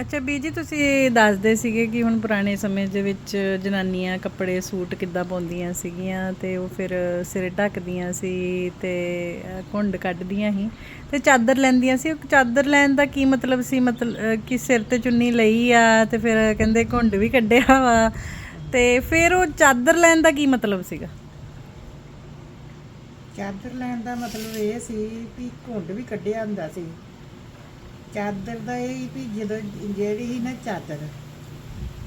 ਅੱਛਾ ਬੀਜੀ ਤੁਸੀਂ ਦੱਸਦੇ ਸੀਗੇ ਕਿ ਹੁਣ ਪੁਰਾਣੇ ਸਮੇਂ ਦੇ ਵਿੱਚ ਜਨਾਨੀਆਂ ਕੱਪੜੇ, ਸੂਟ ਕਿੱਦਾਂ ਪਾਉਂਦੀਆਂ ਸੀਗੀਆਂ ਤੇ ਉਹ ਫਿਰ ਸਿਰ ਢੱਕਦੀਆਂ ਸੀ ਤੇ ਘੁੰਡ ਕੱਢਦੀਆਂ ਸੀ ਤੇ ਚਾਦਰ ਲੈਂਦੀਆਂ ਸੀ। ਉਹ ਚਾਦਰ ਲੈਣ ਦਾ ਕੀ ਮਤਲਬ ਸੀ? ਮਤਲਬ ਕਿ ਸਿਰ ਤੇ ਚੁੰਨੀ ਲਈ ਆ ਤੇ ਫਿਰ ਕਹਿੰਦੇ ਘੁੰਡ ਵੀ ਕੱਢਿਆ ਵਾ ਤੇ ਫਿਰ ਉਹ ਚਾਦਰ ਲੈਣ ਦਾ ਕੀ ਮਤਲਬ ਸੀਗਾ? ਚਾਦਰ ਲੈਣ ਦਾ ਮਤਲਬ ਇਹ ਸੀ ਕਿ ਘੁੰਡ ਵੀ ਕੱਢਿਆ ਹੁੰਦਾ ਸੀ। ਚਾਦਰ ਦਾ ਇਹ ਵੀ ਜਦੋਂ ਜਿਹੜੀ ਸੀ ਨਾ ਚਾਦਰ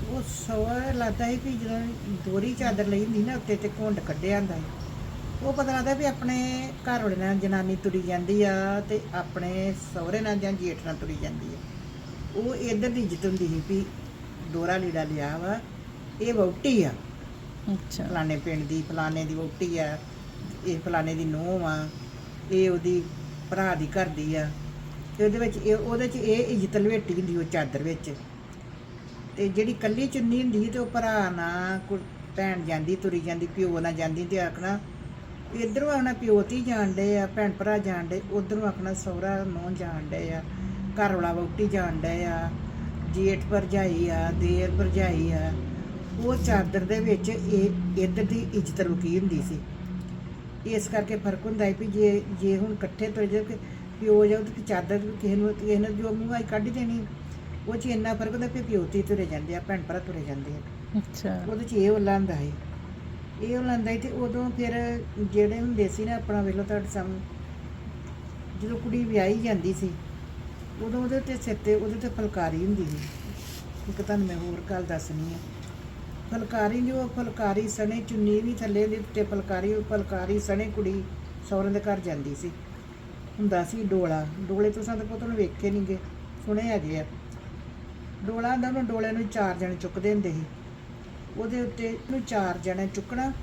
ਉਹ ਸੋਹਣਾ ਲੱਗਦਾ ਸੀ ਵੀ ਜਦੋਂ ਦੋਰੀ ਚਾਦਰ ਲਈ ਹੁੰਦੀ ਨਾ ਉੱਤੇ ਤੇ ਘੁੰਡ ਕੱਢਿਆ ਹੁੰਦਾ ਸੀ। ਉਹ ਪਤਾ ਲੱਗਦਾ ਵੀ ਆਪਣੇ ਘਰ ਵਾਲੇ ਨਾਲ ਜਨਾਨੀ ਤੁਰੀ ਜਾਂਦੀ ਆ ਤੇ ਆਪਣੇ ਸਹੁਰੇ ਨਾਲ ਜਾਂ ਜੇਠ ਨਾਲ ਤੁਰੀ ਜਾਂਦੀ ਆ। ਉਹ ਇੱਧਰ ਦੀ ਇੱਜ਼ਤ ਹੁੰਦੀ ਸੀ ਵੀ ਦੋਰਾ ਲੀੜਾ ਲਿਆ ਵਾ ਇਹ ਵਹੁਟੀ ਆ। ਅੱਛਾ। ਫਲਾਣੇ ਪਿੰਡ ਦੀ ਫਲਾਣੇ ਦੀ ਵਹੁਟੀ ਆ ਇਹ ਫਲਾਣੇ ਦੀ ਨੂੰਹ ਆ ਇਹ ਉਹਦੀ ਭਰਾ ਦੀ ਘਰ ਦੀ ਆ। ਤੇ ਉਹਦੇ ਵਿੱਚ ਇਹ ਉਹਦੇ 'ਚ ਇਹ ਇੱਜ਼ਤ ਲਵੇਟੀ ਹੁੰਦੀ ਉਹ ਚਾਦਰ ਵਿੱਚ। ਤੇ ਜਿਹੜੀ ਕੱਲੀ ਚੁੰਨੀ ਹੁੰਦੀ ਸੀ ਤੇ ਉਹ ਭਰਾ ਨਾ ਕੁ- ਭੈਣ ਜਾਂਦੀ, ਤੁਰੀ ਜਾਂਦੀ, ਪਿਓ ਨਾਲ ਜਾਂਦੀ ਤੇ ਆਖਣਾ, ਇਧਰੋਂ ਆਉਣਾ ਪਿਓ ਤੀ ਜਾਣਦੇ ਆ, ਭੈਣ ਭਰਾ ਜਾਣਦੇ ਉਧਰੋਂ ਆਖਣਾ ਸਹੁਰਾ ਨੂੰਹ ਜਾਣ ਆ, ਘਰ ਵਾਲਾ ਵਹੁਟੀ ਜਾਣ ਡੇ ਆ, ਜੇਠ ਭਰਜਾਈ ਆ, ਦੇਰ ਭਰਜਾਈ ਆ। ਉਹ ਚਾਦਰ ਦੇ ਵਿੱਚ ਇਹ ਇੱਧਰ ਦੀ ਇੱਜ਼ਤ ਰੁਕੀ ਹੁੰਦੀ ਸੀ। ਇਸ ਕਰਕੇ ਫ਼ਰਕ ਹੁੰਦਾ ਹੈ ਵੀ ਜੇ ਜੇ ਹੁਣ ਇਕੱਠੇ ਤੁਰ ਜਾਓ ਕਿ ਪਿਓ ਜਾਓ ਤੇ ਚਾਦਰ ਕਿਸੇ ਨੂੰ ਕਿਸੇ ਨੇ ਜੋ ਮੂੰਹ ਆਈ ਕੱਢ ਦੇਣੀ ਉਹ ਚ ਇੰਨਾ ਫ਼ਰਕ ਹੁੰਦਾ ਵੀ ਪਿਓ ਤੇ ਤੁਰੇ ਜਾਂਦੇ ਆ ਭੈਣ ਭਰਾ ਤੁਰੇ ਜਾਂਦੇ ਆ। ਅੱਛਾ। ਉਹਦੇ ਚ ਇਹ ਹੁੰਦਾ ਹੁੰਦਾ ਹੈ ਇਹ ਹੁੰਦਾ ਹੁੰਦਾ ਤੇ ਉਦੋਂ ਫਿਰ ਜਿਹੜੇ ਹੁੰਦੇ ਸੀ ਨਾ ਆਪਣਾ ਵੇਲੋ ਤੁਹਾਡੇ ਸਾਹਮਣੇ ਜਦੋਂ ਕੁੜੀ ਵਿਆਹੀ ਜਾਂਦੀ ਸੀ ਉਦੋਂ ਉਹਦੇ ਤੇ ਸਿਰ ਤੇ ਉਹਦੇ ਤੇ ਫੁਲਕਾਰੀ ਹੁੰਦੀ ਸੀ। ਇੱਕ ਤੁਹਾਨੂੰ ਮੈਂ ਹੋਰ ਗੱਲ ਦੱਸਣੀ ਆ। ਫੁਲਕਾਰੀ ਜੋ ਫੁਲਕਾਰੀ ਸਣੇ ਚੁੰਨੀ ਵੀ ਥੱਲੇ ਦੇ ਉੱਤੇ ਫੁਲਕਾਰੀ ਉਹ ਫੁਲਕਾਰੀ ਸਣੇ ਕੁੜੀ ਸਹੁਰੇ ਦੇ ਘਰ ਜਾਂਦੀ ਸੀ। ਹੁੰਦਾ ਸੀ ਡੋਲਾ। ਡੋਲੇ ਤੋਂ ਸਾਨੂੰ ਪੁੱਤ ਨੂੰ ਵੇਖੇ ਨਹੀਂ ਗਏ ਸੁਣੇ ਹੈਗੇ ਆ। ਡੋਲਾ ਹੁੰਦਾ ਉਹਨੂੰ ਡੋਲੇ ਨੂੰ ਚਾਰ ਜਣੇ ਚੁੱਕਦੇ ਹੁੰਦੇ ਸੀ। ਉਹਦੇ ਉੱਤੇ ਨੂੰ ਚਾਰ ਜਣੇ ਚੁੱਕਣਾ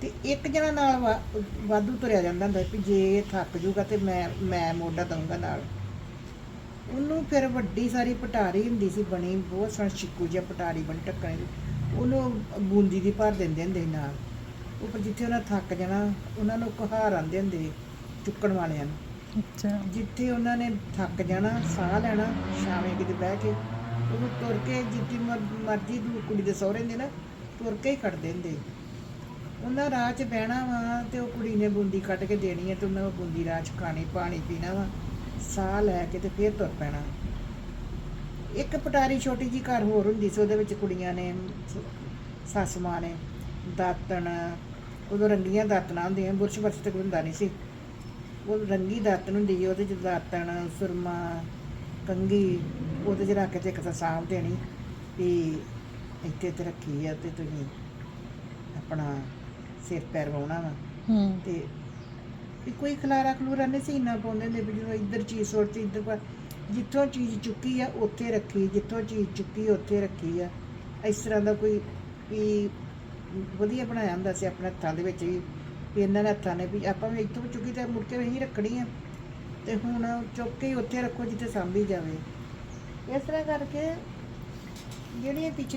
ਤੇ ਇੱਕ ਜਣਾ ਨਾਲ ਵਾ- ਵਾਧੂ ਤੁਰਿਆ ਜਾਂਦਾ ਹੁੰਦਾ ਸੀ ਵੀ ਜੇ ਇਹ ਥੱਕ ਜੂਗਾ ਤੇ ਮੈਂ ਮੈਂ ਮੋਢਾ ਦਊਂਗਾ ਨਾਲ। ਉਹਨੂੰ ਫਿਰ ਵੱਡੀ ਸਾਰੀ ਪਟਾਰੀ ਹੁੰਦੀ ਸੀ ਬਣੀ, ਬਹੁਤ ਸੋਹਣਾ ਛਿੱਕੂ ਜਿਹਾ ਪਟਾਰੀ ਬਣੀ ਢੱਕਣੇ ਦੀ। ਉਹਨੂੰ ਬੂੰਦੀ ਦੀ ਭਰ ਦਿੰਦੇ ਹੁੰਦੇ ਸੀ ਨਾਲ। ਉਹ ਫਿਰ ਜਿੱਥੇ ਉਹਨਾਂ ਥੱਕ ਜਾਣਾ, ਉਹਨਾਂ ਨੂੰ ਕੁਹਾਰ ਆਂਦੇ ਹੁੰਦੇ ਸੀ ਚੁੱਕਣ ਵਾਲਿਆਂ ਨੂੰ। ਅੱਛਾ। ਜਿੱਥੇ ਉਹਨਾਂ ਨੇ ਥੱਕ ਜਾਣਾ, ਸਾਹ ਲੈਣਾ, ਛਾਵੇਂ ਕਿਤੇ ਬਹਿ ਕੇ, ਉਹਨੂੰ ਤੁਰ ਕੇ ਜਿੱਤੀ ਮਰਜ਼ੀ ਦੂ, ਕੁੜੀ ਦੇ ਸਹੁਰੇ ਦੇ ਨਾ, ਤੁਰ ਕੇ ਹੀ ਕੱਢਦੇ ਹੁੰਦੇ। ਉਹਨਾਂ ਰਾਹ 'ਚ ਬਹਿਣਾ ਵਾ ਤੇ ਉਹ ਕੁੜੀ ਨੇ ਬੂੰਦੀ ਕੱਢ ਕੇ ਦੇਣੀ ਹੈ ਤੇ ਉਹਨਾਂ ਉਹ ਬੂੰਦੀ ਰਾਹ 'ਚ ਖਾਣੀ, ਪਾਣੀ ਪੀਣਾ ਵਾ, ਸਾਹ ਲੈ ਕੇ ਤੇ ਫੇਰ ਤੁਰ ਪੈਣਾ। ਇੱਕ ਪਟਾਰੀ ਛੋਟੀ ਜੀ ਘਰ ਹੋਰ ਹੁੰਦੀ ਸੀ, ਉਹਦੇ ਵਿੱਚ ਕੁੜੀਆਂ ਨੇ ਸੱਸ ਮਾਂ ਨੇ ਦਾਤਣ, ਉਦੋਂ ਰੰਗੀਆਂ ਦਾਤਣਾ ਹੁੰਦੀਆਂ ਬੁਰਸ਼ ਬਰਸ਼ ਤੇ ਕੋਈ ਹੁੰਦਾ ਨਹੀਂ ਸੀ। ਉਹ ਰੰਗੀ ਦਾਤਣ ਹੁੰਦੀ ਸੀ ਉਹਦੇ ਚ ਦਾਤਣ ਸੁਰਮਾ ਕੰਗੀ ਉਹਦੇ ਚ ਰੱਖ ਕੇ ਇੱਕ ਤਾਂ ਸਾਂਭ ਦੇਣੀ ਵੀ ਇੱਥੇ ਤੇ ਰੱਖੀ ਆ ਤੇ ਤੁਸੀਂ ਆਪਣਾ ਸਿਰ ਪੈਰ ਵਾਉਣਾ ਵਾ। ਹੂੰ। ਤੇ ਵੀ ਕੋਈ ਖਲਾਰਾ ਖਲੂਰਾ ਨਹੀਂ ਸੀ ਇੰਨਾ ਪਾਉਂਦੇ ਹੁੰਦੇ ਵੀ ਜਦੋਂ ਇੱਧਰ ਚੀਜ਼ ਸੁੱਟਤੀ ਇੱਧਰ ਪਾ ਜਿੱਥੋਂ ਚੀਜ਼ ਚੁੱਕੀ ਆ ਉੱਥੇ ਰੱਖੀ ਜਿੱਥੋਂ ਚੀਜ਼ ਚੁੱਕੀ ਉੱਥੇ ਰੱਖੀ ਆ। ਇਸ ਤਰ੍ਹਾਂ ਦਾ ਕੋਈ ਵੀ ਵਧੀਆ ਬਣਾਇਆ ਹੁੰਦਾ ਸੀ ਆਪਣੇ ਹੱਥਾਂ ਦੇ ਵਿੱਚ ਵੀ। ਵੀ ਇਹਨਾਂ ਦੇ ਹੱਥਾਂ ਨੇ ਵੀ ਆਪਾਂ ਵੀ ਇੱਥੋਂ ਚੁੱਕੀ ਤਾਂ ਮੁੜ ਕੇ ਵਹੀਂ ਰੱਖਣੀ ਆ। ਤੇ ਹੁਣ ਚੁੱਕ ਕੇ ਹੀ ਉੱਥੇ ਰੱਖੋ ਜਿੱਥੇ ਸਾਂਭੀ ਜਾਵੇ। ਇਸ ਤਰ੍ਹਾਂ ਕਰਕੇ ਜਿਹੜੀਆਂ ਪਿੱਛੇ